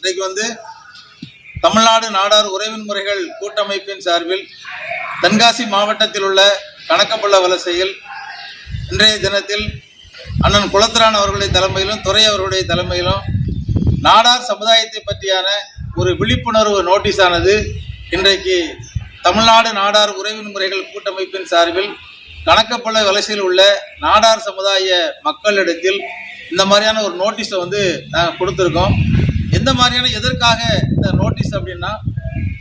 இன்றைக்கு வந்து தமிழ்நாடு நாடார் உறவின் முறைகள் கூட்டமைப்பின் சார்பில் தென்காசி மாவட்டத்தில் உள்ள கணக்கப்புள்ள வலசையில் இன்றைய தினத்தில் அண்ணன் குலத்திரான் அவர்களுடைய தலைமையிலும் துறை அவர்களுடைய தலைமையிலும் நாடார் சமுதாயத்தை பற்றியான ஒரு விழிப்புணர்வு நோட்டீஸானது இன்றைக்கு தமிழ்நாடு நாடார் உறவின் முறைகள் கூட்டமைப்பின் சார்பில் கணக்கப்பள்ள வலசையில் உள்ள நாடார் சமுதாய மக்களிடத்தில் இந்த மாதிரியான ஒரு நோட்டீஸை வந்து நாங்கள் கொடுத்துருக்கோம். எந்த மாதிரியான எதற்காக இந்த நோட்டீஸ் அப்படின்னா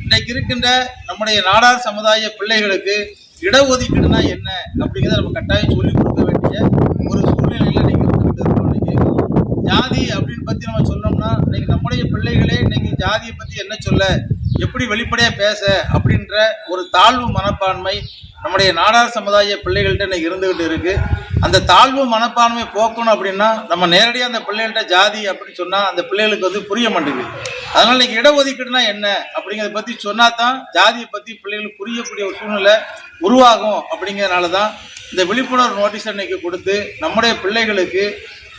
இன்னைக்கு இருக்கின்ற நம்முடைய நாடார் சமுதாய பிள்ளைகளுக்கு இடஒதுக்கீடுனா என்ன அப்படிங்கிறத நம்ம கட்டாயம் சொல்லிக் கொடுக்க வேண்டிய ஒரு சூழ்நிலையில் நீங்கள் இருந்துகிட்டு இருக்கோம் இன்னைக்கு. ஜாதி அப்படின்னு பத்தி நம்ம சொன்னோம்னா இன்னைக்கு நம்முடைய பிள்ளைகளே இன்னைக்கு ஜாதியை பத்தி என்ன சொல்ல எப்படி வெளிப்படையா பேச அப்படின்ற ஒரு தாழ்வு மனப்பான்மை நம்முடைய நாடார் சமுதாய பிள்ளைகள்கிட்ட இன்னைக்கு இருந்துகிட்டு இருக்கு. அந்த தாழ்வு மனப்பான்மை போக்கணும் அப்படின்னா நம்ம நேரடியாக அந்த பிள்ளைகள்கிட்ட ஜாதி அப்படின்னு சொன்னால் அந்த பிள்ளைகளுக்கு வந்து புரிய மாட்டேங்குது. அதனால் இன்றைக்கி இடஒதுக்கீடுனா என்ன அப்படிங்கிறத பற்றி சொன்னால் தான் ஜாதியை பற்றி பிள்ளைகளுக்கு புரியக்கூடிய ஒரு சூழ்நிலை உருவாகும் அப்படிங்கிறதுனால தான் இந்த விழிப்புணர்வு நோட்டீஸ் அன்னைக்கு கொடுத்து நம்முடைய பிள்ளைகளுக்கு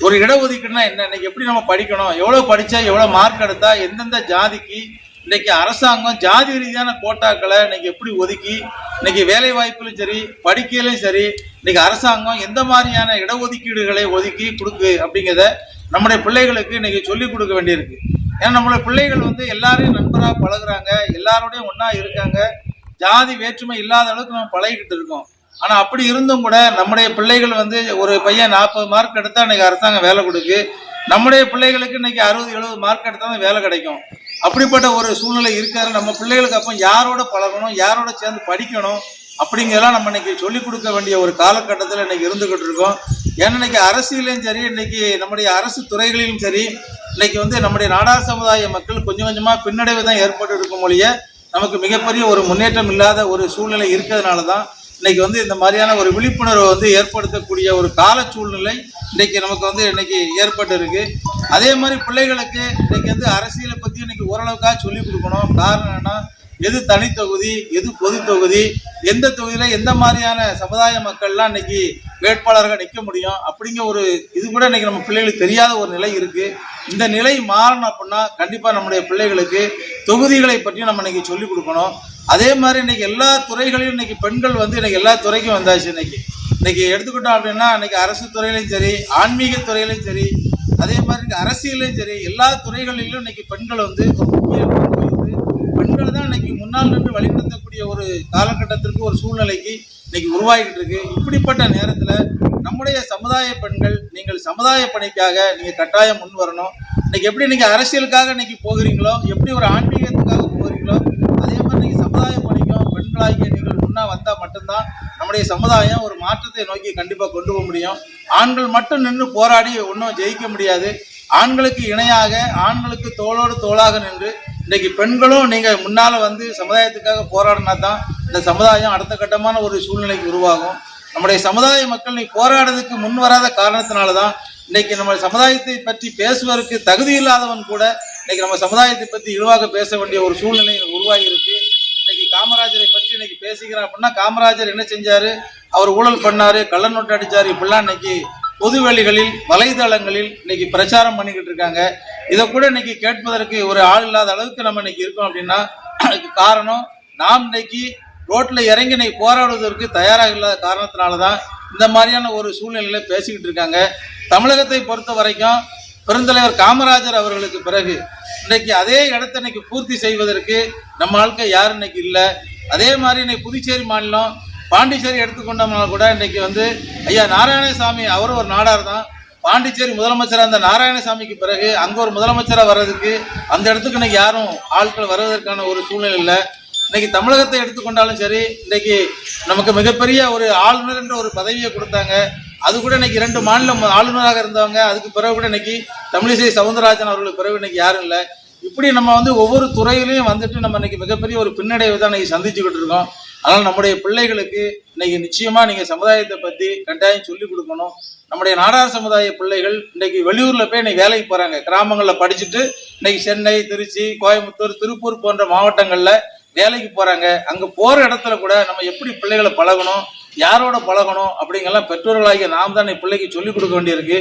ஒரு இடஒதுக்கீடுனா என்ன? இன்னைக்கு எப்படி நம்ம படிக்கணும்? எவ்வளோ படித்தா எவ்வளோ மார்க் எடுத்தால் எந்தெந்த ஜாதிக்கு இன்னைக்கு அரசாங்கம் ஜாதி ரீதியான கோட்டாக்களை இன்னைக்கு எப்படி ஒதுக்கி இன்னைக்கு வேலை வாய்ப்புலையும் சரி படிக்கையிலையும் சரி இன்னைக்கு அரசாங்கம் எந்த மாதிரியான இடஒதுக்கீடுகளை ஒதுக்கி கொடுக்கு அப்படிங்கிறத நம்முடைய பிள்ளைகளுக்கு இன்னைக்கு சொல்லிக் கொடுக்க வேண்டியிருக்கு. ஏன்னா நம்மளுடைய பிள்ளைகள் வந்து எல்லாரையும் நண்பராக பழகுறாங்க எல்லாரோடையும் ஒன்றா இருக்காங்க. ஜாதி வேற்றுமை இல்லாத அளவுக்கு நம்ம பழகிக்கிட்டு இருக்கோம். ஆனால் அப்படி இருந்தும் கூட நம்முடைய பிள்ளைகள் வந்து ஒரு பையன் நாற்பது மார்க் எடுத்தால் இன்னைக்கு அரசாங்கம் வேலை கொடுக்கு. நம்முடைய பிள்ளைகளுக்கு இன்னைக்கு அறுபது எழுபது மார்க் எடுத்தால் தான் வேலை கிடைக்கும். அப்படிப்பட்ட ஒரு சூழ்நிலை இருக்காரு. நம்ம பிள்ளைகளுக்கு அப்போ யாரோட பழகணும் யாரோட சேர்ந்து படிக்கணும் அப்படிங்கிறலாம் நம்ம இன்னைக்கு சொல்லிக் கொடுக்க வேண்டிய ஒரு காலகட்டத்தில் இன்னைக்கு இருந்துக்கிட்டு இருக்கோம். ஏன்னா இன்னைக்கு அரசியலையும் சரி இன்னைக்கு நம்முடைய அரசு துறைகளிலும் சரி இன்னைக்கு வந்து நம்முடைய நாடார் சமுதாய மக்கள் கொஞ்சம் கொஞ்சமாக பின்னடைவு தான் ஏற்பட்டு இருக்கும் மொழிய நமக்கு மிகப்பெரிய ஒரு முன்னேற்றம் இல்லாத ஒரு சூழ்நிலை இருக்கிறதுனால தான் இன்னைக்கு வந்து இந்த மாதிரியான ஒரு விழிப்புணர்வை வந்து ஏற்படுத்தக்கூடிய ஒரு கால சூழ்நிலை இன்னைக்கு நமக்கு வந்து இன்னைக்கு ஏற்பட்டு இருக்கு அதே மாதிரி பிள்ளைகளுக்கு இன்னைக்கு வந்து அரசியலை பற்றி இன்னைக்கு ஓரளவுக்காக சொல்லிக் கொடுக்கணும். காரணம் என்னன்னா எது தனித்தொகுதி எது பொது தொகுதி எந்த தொகுதியில் எந்த மாதிரியான சமுதாய மக்கள்லாம் இன்னைக்கு வேட்பாளர்கள் நிற்க முடியும் அப்படிங்கிற ஒரு இது கூட இன்னைக்கு நம்ம பிள்ளைகளுக்கு தெரியாத ஒரு நிலை இருக்கு. இந்த நிலை மாறணும் அப்படின்னா கண்டிப்பாக நம்முடைய பிள்ளைகளுக்கு தொகுதிகளை பற்றி நம்ம இன்னைக்கு சொல்லிக் கொடுக்கணும். அதே மாதிரி இன்னைக்கு எல்லா துறைகளிலும் இன்னைக்கு பெண்கள் வந்து இன்னைக்கு எல்லா துறைக்கும் வந்தாச்சு இன்னைக்கு. இன்னைக்கு எடுத்துக்கிட்டோம் அப்படின்னா இன்னைக்கு அரசு துறையிலையும் சரி ஆன்மீக துறையிலையும் சரி அதே மாதிரி இன்னைக்கு அரசியலையும் சரி எல்லா துறைகளிலும் இன்னைக்கு பெண்கள் வந்து முக்கிய பங்கு வகித்து பெண்கள் தான் இன்னைக்கு முன்னால் நின்று வழிநடத்தக்கூடிய ஒரு காலகட்டத்திற்கு ஒரு சூழ்நிலைக்கு இன்னைக்கு உருவாகிட்டு இருக்கு. இப்படிப்பட்ட நேரத்தில் நம்முடைய சமுதாய பெண்கள் நீங்கள் சமுதாய பணிக்காக நீங்கள் கட்டாயம் முன் வரணும். இன்னைக்கு எப்படி நீங்கள் அரசியலுக்காக இன்னைக்கு போகிறீங்களோ எப்படி ஒரு ஆன்மீகத்துக்காக போகிறீங்களோ அதே மாதிரி நீங்கள் சமுதாய பணிக்கும் பெண்களாகிய நீங்கள் முன்னா வந்தால் மட்டும்தான் நம்முடைய சமுதாயம் ஒரு மாற்றத்தை நோக்கி கண்டிப்பாக கொண்டு போக முடியும். ஆண்கள் மட்டும் நின்று போராடி ஒன்றும் ஜெயிக்க முடியாது. ஆண்களுக்கு இணையாக ஆண்களுக்கு தோளோடு தோளாக நின்று இன்றைக்கு பெண்களும் நீங்கள் முன்னால் வந்து சமுதாயத்துக்காக போராடினா தான் இந்த சமுதாயம் அடுத்த கட்டமான ஒரு சூழ்நிலைக்கு உருவாகும். நம்முடைய சமுதாய மக்கள் நீ போராடுறதுக்கு முன் வராத காரணத்தினால தான் இன்றைக்கி நம்ம சமுதாயத்தை பற்றி பேசுவதற்கு தகுதி இல்லாதவன் கூட இன்னைக்கு நம்ம சமுதாயத்தை பற்றி இழிவாக பேச வேண்டிய ஒரு சூழ்நிலை உருவாகி இருக்கு. இன்னைக்கு காமராஜரை பற்றி இன்னைக்கு பேசுகிறோம் அப்படின்னா காமராஜர் என்ன செஞ்சாரு? அவர் ஊழல் பண்ணாரு கள்ள நோட்டு அடிச்சாரு. இப்படிலாம் இன்னைக்கு பொதுவெளிகளில் வலைதளங்களில் இன்னைக்கு பிரச்சாரம் பண்ணிக்கிட்டு இருக்காங்க. இதை கூட இன்னைக்கு கேட்பதற்கு ஒரு ஆள் இல்லாத அளவுக்கு நம்ம இன்னைக்கு இருக்கோம் அப்படின்னா அதுக்கு காரணம் நாம் இன்னைக்கு ரோட்டில் இறங்கி இன்னைக்கு போராடுவதற்கு தயாராக இல்லாத காரணத்தினால தான் இந்த மாதிரியான ஒரு சூழ்நிலையில பேசிக்கிட்டு இருக்காங்க. தமிழகத்தை பொறுத்த வரைக்கும் பெருந்தலைவர் காமராஜர் அவர்களுக்கு பிறகு இன்னைக்கு அதே இடத்தை இன்னைக்கு பூர்த்தி செய்வதற்கு நம்ம ஆட்கள் யாரும் இன்னைக்கு இல்லை? அதே மாதிரி இன்னைக்கு புதுச்சேரி மாநிலம் பாண்டிச்சேரி எடுத்துக்கொண்டோம்னா கூட இன்னைக்கு வந்து ஐயா நாராயணசாமி அவர் ஒரு நாடார் தான். பாண்டிச்சேரி முதலமைச்சராக இருந்த நாராயணசாமிக்கு பிறகு அங்கே ஒரு முதலமைச்சராக வர்றதுக்கு அந்த இடத்துக்கு இன்னைக்கு யாரும் ஆட்கள் வருவதற்கான ஒரு சூழ்நிலை இல்லை. இன்னைக்கு தமிழகத்தை எடுத்துக்கொண்டாலும் சரி இன்னைக்கு நமக்கு மிகப்பெரிய ஒரு ஆளுநர் என்ற ஒரு பதவியை கொடுத்தாங்க. அது கூட இன்னைக்கு இரண்டு மாநிலம் ஆளுநராக இருந்தவங்க அதுக்கு பிறகு கூட இன்னைக்கு தமிழிசை சவுந்தரராஜன் அவர்களுக்கு பிறகு இன்னைக்கு யாரும் இல்லை. இப்படி நம்ம வந்து ஒவ்வொரு துறையிலையும் வந்துட்டு நம்ம இன்னைக்கு மிகப்பெரிய ஒரு பின்னடைவை தான் இன்னைக்கு சந்திச்சுக்கிட்டு இருக்கோம். அதனால் நம்முடைய பிள்ளைகளுக்கு இன்னைக்கு நிச்சயமாக நீங்கள் சமுதாயத்தை பற்றி கட்டாயம் சொல்லிக் கொடுக்கணும். நம்முடைய நாடார் சமுதாய பிள்ளைகள் இன்னைக்கு வெளியூரில் போய் இன்னைக்கு வேலைக்கு போகிறாங்க கிராமங்களில் படிச்சுட்டு இன்னைக்கு சென்னை திருச்சி கோயம்புத்தூர் திருப்பூர் போன்ற மாவட்டங்களில் வேலைக்கு போகிறாங்க அங்கே போகிற இடத்துல கூட நம்ம எப்படி பிள்ளைகளை பழகணும்? யாரோட பழகணும் அப்படிங்கெல்லாம் பெற்றோர்களாகிய நாம் தான் பிள்ளைக்கு சொல்லிக் கொடுக்க வேண்டியிருக்கு.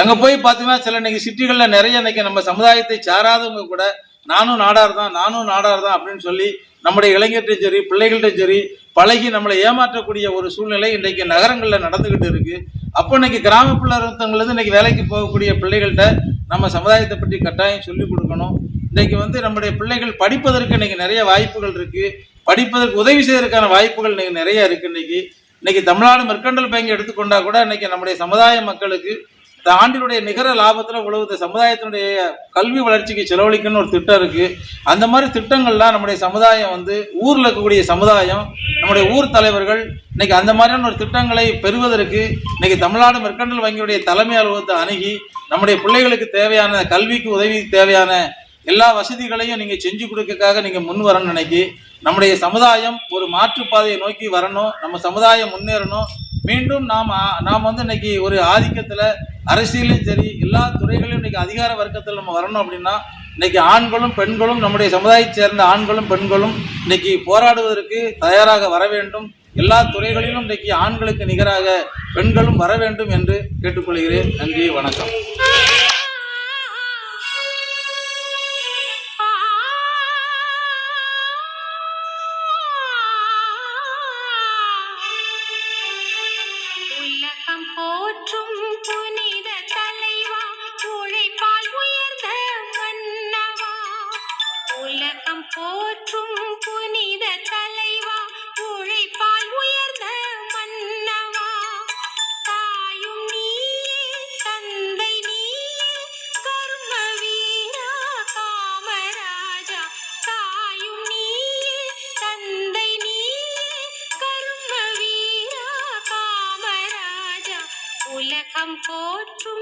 அங்கே போய் பார்த்தீங்கன்னா சில இன்னைக்கு சிட்டிகளில் நிறைய இன்னைக்கு நம்ம சமுதாயத்தை சாராதவங்க கூட நானும் நாடார் தான் நானும் நாடார் தான் அப்படின்னு சொல்லி நம்முடைய இளைஞர்கிட்ட சரி பிள்ளைகள்கிட்ட சரி பழகி நம்மளை ஏமாற்றக்கூடிய ஒரு சூழ்நிலை இன்றைக்கு நகரங்களில் நடந்துக்கிட்டு இருக்கு. அப்போ இன்னைக்கு கிராமப்புற இன்னைக்கு வேலைக்கு போகக்கூடிய பிள்ளைகள்கிட்ட நம்ம சமுதாயத்தை பற்றி கட்டாயம் சொல்லிக் கொடுக்கணும். இன்றைக்கு வந்து நம்முடைய பிள்ளைகள் படிப்பதற்கு இன்னைக்கு நிறைய வாய்ப்புகள் இருக்குது படிப்பதற்கு உதவி செய்வதற்கான வாய்ப்புகள் இன்னைக்கு நிறைய இருக்குது இன்னைக்கு. இன்னைக்கு தமிழ்நாடு மெர்கண்டல் பேங்க் எடுத்துக்கொண்டா கூட இன்னைக்கு நம்முடைய சமுதாய மக்களுக்கு இந்த ஆண்டினுடைய நிகர லாபத்தில் உழவு இந்த சமுதாயத்தினுடைய கல்வி வளர்ச்சிக்கு செலவழிக்கணும்னு ஒரு திட்டம் இருக்குது அந்த மாதிரி திட்டங்கள்லாம் நம்முடைய சமுதாயம் வந்து ஊரில் இருக்கக்கூடிய சமுதாயம் நம்முடைய ஊர் தலைவர்கள் இன்னைக்கு அந்த மாதிரியான ஒரு திட்டங்களை பெறுவதற்கு இன்னைக்கு தமிழ்நாடு மெர்கண்டல் வங்கியுடைய தலைமை அலுவலகத்தை அணுகி நம்முடைய பிள்ளைகளுக்கு தேவையான கல்விக்கு உதவி தேவையான எல்லா வசதிகளையும் நீங்கள் செஞ்சு கொடுக்கறதுக்காக நீங்கள் முன் வரணும்னு நினைக்கி நம்முடைய சமுதாயம் ஒரு மாற்றுப்பாதையை நோக்கி வரணும் நம்ம சமுதாயம் முன்னேறணும். மீண்டும் நாம் நாம் வந்து இன்னைக்கு ஒரு ஆதிக்கத்தில் அரசியலையும் சரி எல்லா துறைகளிலும் இன்னைக்கு அதிகார வர்க்கத்தில் நம்ம வரணும் அப்படின்னா இன்னைக்கு ஆண்களும் பெண்களும் நம்முடைய சமுதாயத்தை சேர்ந்த ஆண்களும் பெண்களும் இன்னைக்கு போராடுவதற்கு தயாராக வர வேண்டும். எல்லா துறைகளிலும் இன்னைக்கு ஆண்களுக்கு நிகராக பெண்களும் வர வேண்டும் என்று கேட்டுக்கொள்கிறேன். நன்றி வணக்கம். உலகம் போற்றும் புனித தலைவா உழைப்பால் உயர்ந்த மன்னவா. தாயும் நீயே தந்தை நீயே கர்ம வீரா காமராஜா. தாயும் நீயே தந்தை நீயே கர்ம வீரா காமராஜா. உலகம் போற்றும்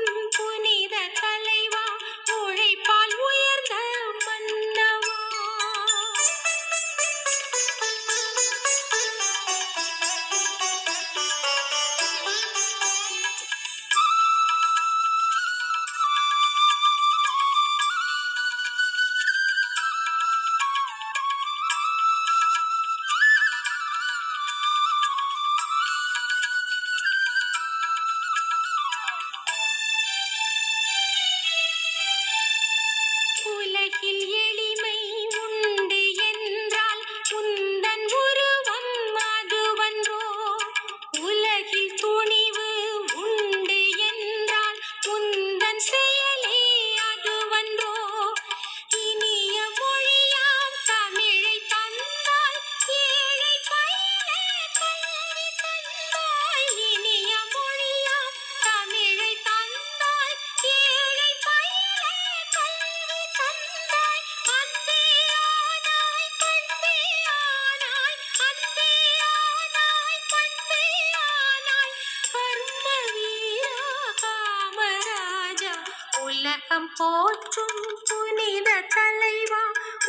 உலகம் போற்றும் புனித தலைவா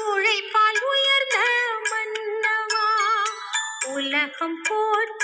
உழைப்பால் உயர்ந்த மன்னவா. உலகம் போற்றும்